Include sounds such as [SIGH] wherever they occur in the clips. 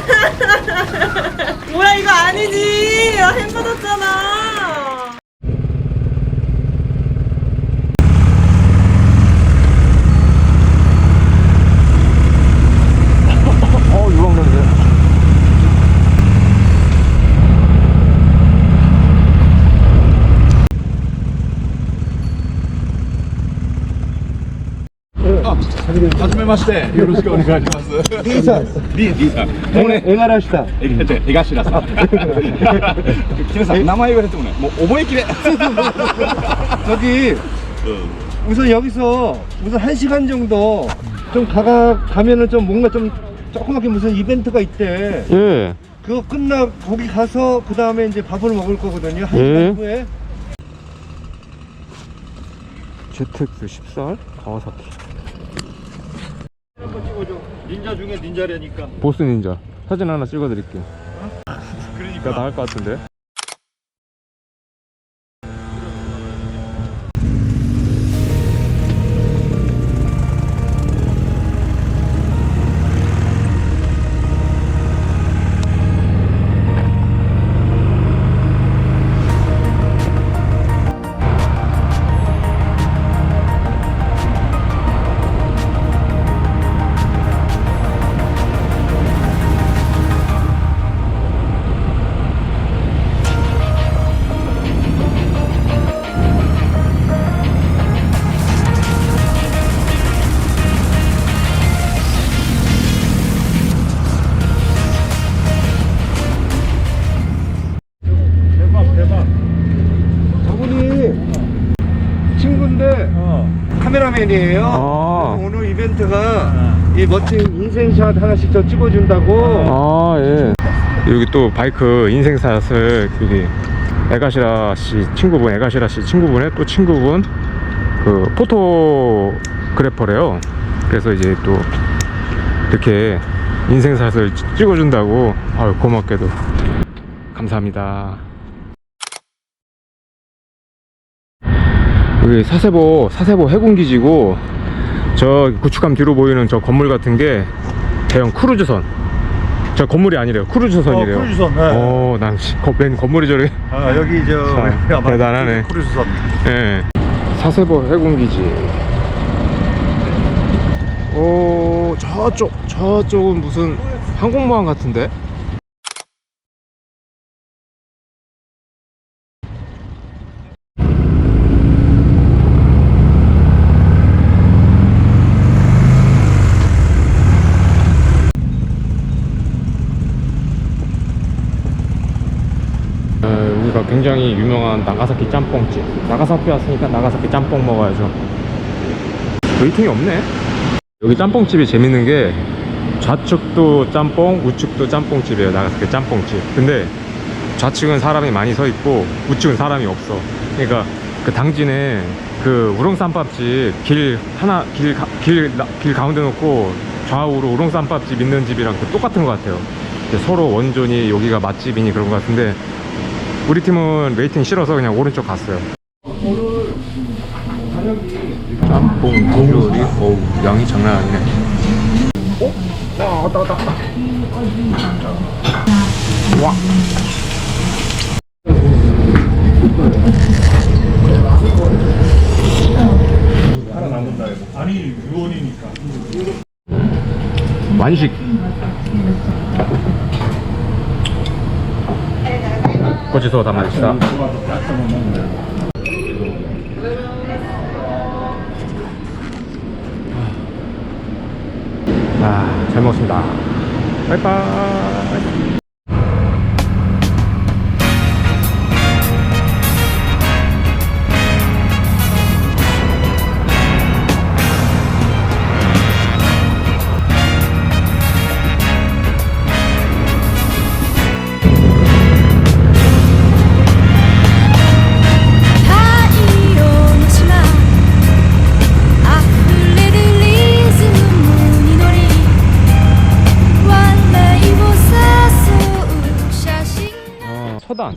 어 [LAUGHS] 뭐야? 뭐야 이거 아니지? 아, 햄 받았잖아. じめまして、よろしくお願いします。 D さん D、D さん。もうね、絵柄したえ、え、江頭さん。キムさん、名前言われてもね、もう覚えきれ。 저기 우선 여기서 우선 한 시간 정도 좀 가가 가면은 좀 뭔가 좀 조그맣게 무슨 이벤트가 있대. 예. 그거 끝나 거기 가서 그 다음에 이제 밥을 먹을 거거든요. 한 예. 시간 후에. GTX 10살 가와사키 한번 찍어줘. 닌자 중에 닌자라니까. 보스 닌자 사진 하나 찍어드릴게요 그러니까. 나갈 것 같은데 카메라맨이에요. 아. 오늘 이벤트가 이 멋진 인생샷 하나씩 저 찍어준다고. 아 예 여기 또 바이크 인생샷을 여기 에가시라 씨 친구분 에가시라 씨 친구분의 또 친구분 그 포토그래퍼래요 그래서 이제 또 이렇게 인생샷을 찍- 찍어준다고 아유 고맙게도 감사합니다 여기 사세보 사세보 해군기지고 저 구축함 뒤로 보이는 저 건물 같은 게 대형 크루즈선 저 건물이 아니래요 크루즈선이래요 어, 크루즈선, 네. 어, 난 씨, 거- 웬 건물이 저래 아 여기 저 [LAUGHS] 참, [LAUGHS] 아마 대단하네. 크루즈선. 예. 사세보 해군기지 오 저쪽 저쪽은 무슨 항공모함 같은데 어, 여기가 굉장히 유명한 나가사키 짬뽕집. 나가사키 왔으니까 나가사키 짬뽕 먹어야죠. 웨이팅이 없네. 여기 짬뽕집이 재밌는 게 좌측도 짬뽕 우측도 짬뽕집이에요 나가사키 짬뽕집. 근데 좌측은 사람이 많이 서 있고 우측은 사람이 없어. 그러니까 그 당진에 그 우렁쌈밥집 길 하나 길, 가, 길, 나- 길 가운데 놓고 좌우로 우렁쌈밥집 있는 집이랑 그 똑같은 것 같아요. 서로 원존이 여기가 맛집이니 그런 것 같은데 우리 팀은 웨이팅 싫어서 그냥 오른쪽 갔어요. 짬뽕 비주얼이 어우 양이 장난 아니네. 어? 와 왔다 왔다 왔다. 와. 아니, 유언이니까. 완식. 고지서 담아주시다. 아, 잘 먹었습니다. 바이바이. 서단.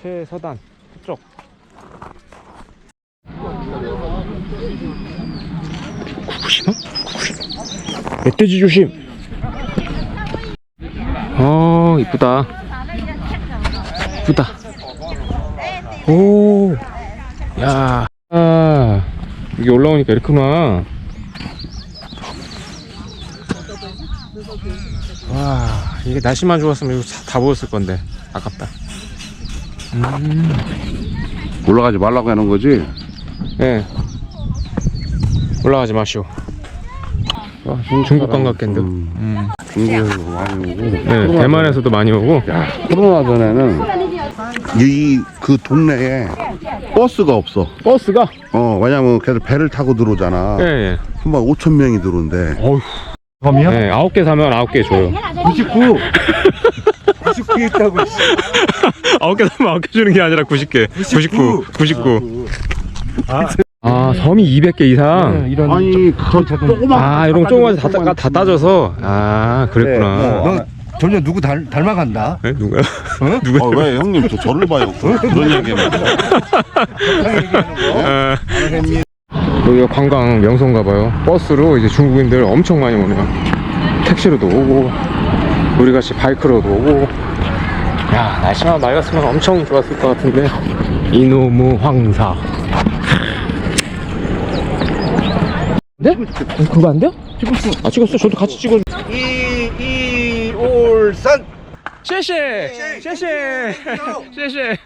최서단. 그쪽. 구구시마? 구구시마. 멧돼지 조심. 어 이쁘다 이쁘다 오야 아, 여기 올라오니까 이렇구나 와 이게 날씨만 좋았으면 이거 다, 다 보였을 건데 아깝다 올라가지 말라고 하는 거지? 예 올라가지 마시오 와, 중국 관광 객들 음. 중국에서 많이 오고. 네, 대만에서도 많이 오고 코로나 전에는 이 그 동네에 버스가 없어. 버스가 어, 왜냐면 걔들 배를 타고 들어오잖아. 예, 예. 한번 5천 명이 들어온대. 어휴 범이요? 네, 아홉 개 사면 아홉 개 줘요 99 [LAUGHS] 99 있다고 씨. 아홉 개 사면 아홉 개 주는 게 아니라 90개. 99 99 아, 아 섬이 200개 이상? 네, 이런 아니, 그 조그만 아 이런 거 조그만 다, 따- 다 따져서? 아 그랬구나. 네, 너 점점 누구 닮, 닮아간다? 네, 누가? 어, [LAUGHS] 누가 왜 형님 저 저를 봐요? 그런 얘기만. 아, 여기가 관광 명소인가 봐요. 버스로 이제 중국인들 엄청 많이 오네요. 택시로도 오고 우리 같이 바이크로도 오고 야 날씨만 맑았으면 엄청 좋았을 것 같은데 이노무 황사 네? 그거 안 돼요? 찍었어 아 찍었어 저도 같이 찍어 이이올산 谢谢谢谢谢谢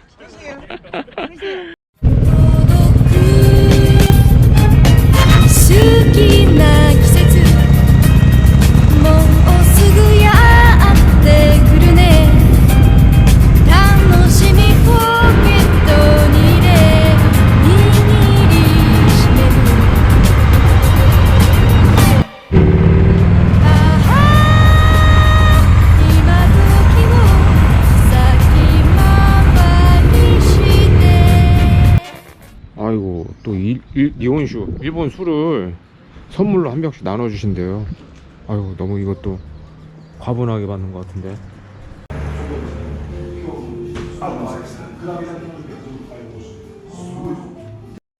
아이고 또 일, 일, 니온슈 일본 술을 선물로 한 병씩 나눠주신대요. 아이고 너무 이것도 과분하게 받는 것 같은데.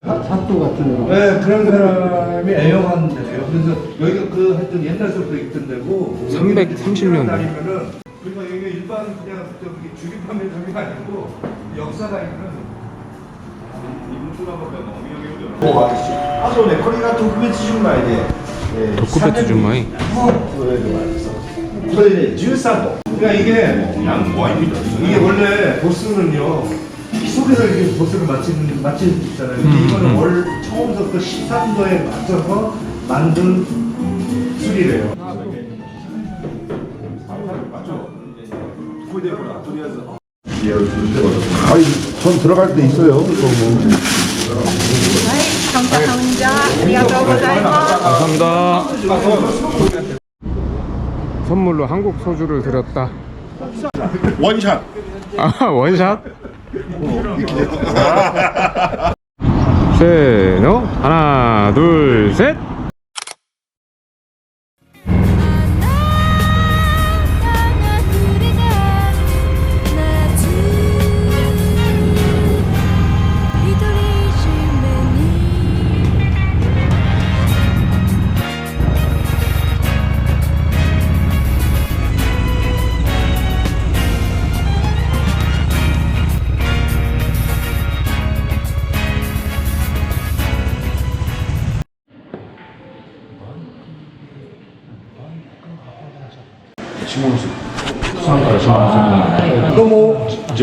사또 같은 네 그런 사람이 애용하는 데예요. 그래서 여기가 그 하여튼 옛날부터 있던 데고. 330 년대. 면 그러니까 여기 일반 그냥 주기 판매 점이 아니고 역사가 있는 あとね、これが特別純米で、えー 덕후배트 준마이 それではですこれね、13度。 그러니까 이게 이게 원래 보스는요 속에서 이렇게 보스를 맞히는 맞히는 게 있잖아요. 근데 이거는 월 처음부터 13도에 맞춰서 만든 술이래요. 아니, 전 들어갈 때 있어요. 그거 뭐. 감사합니다 선물로 한국 소주를 드렸다 원샷. 아 원샷? 세노 하나 둘 셋 も。こ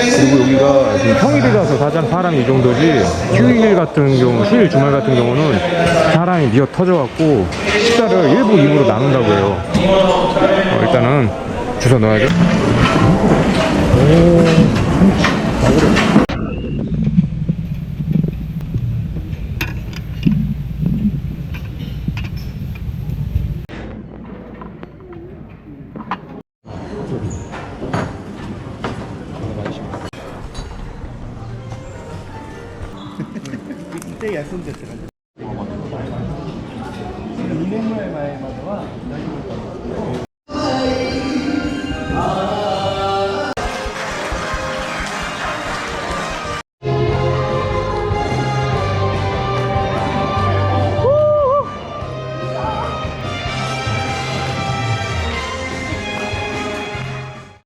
그리고 여기가 지금 평일이라서 사장 사람이 이 정도지 휴일 같은 경우 휴일 주말 같은 경우는 사람이 미어 터져갖고 식사를 일부 입으로 나눈다고 해요. 어, 일단은 주소 넣어야죠. 말씀드렸잖아요2 0 0前までは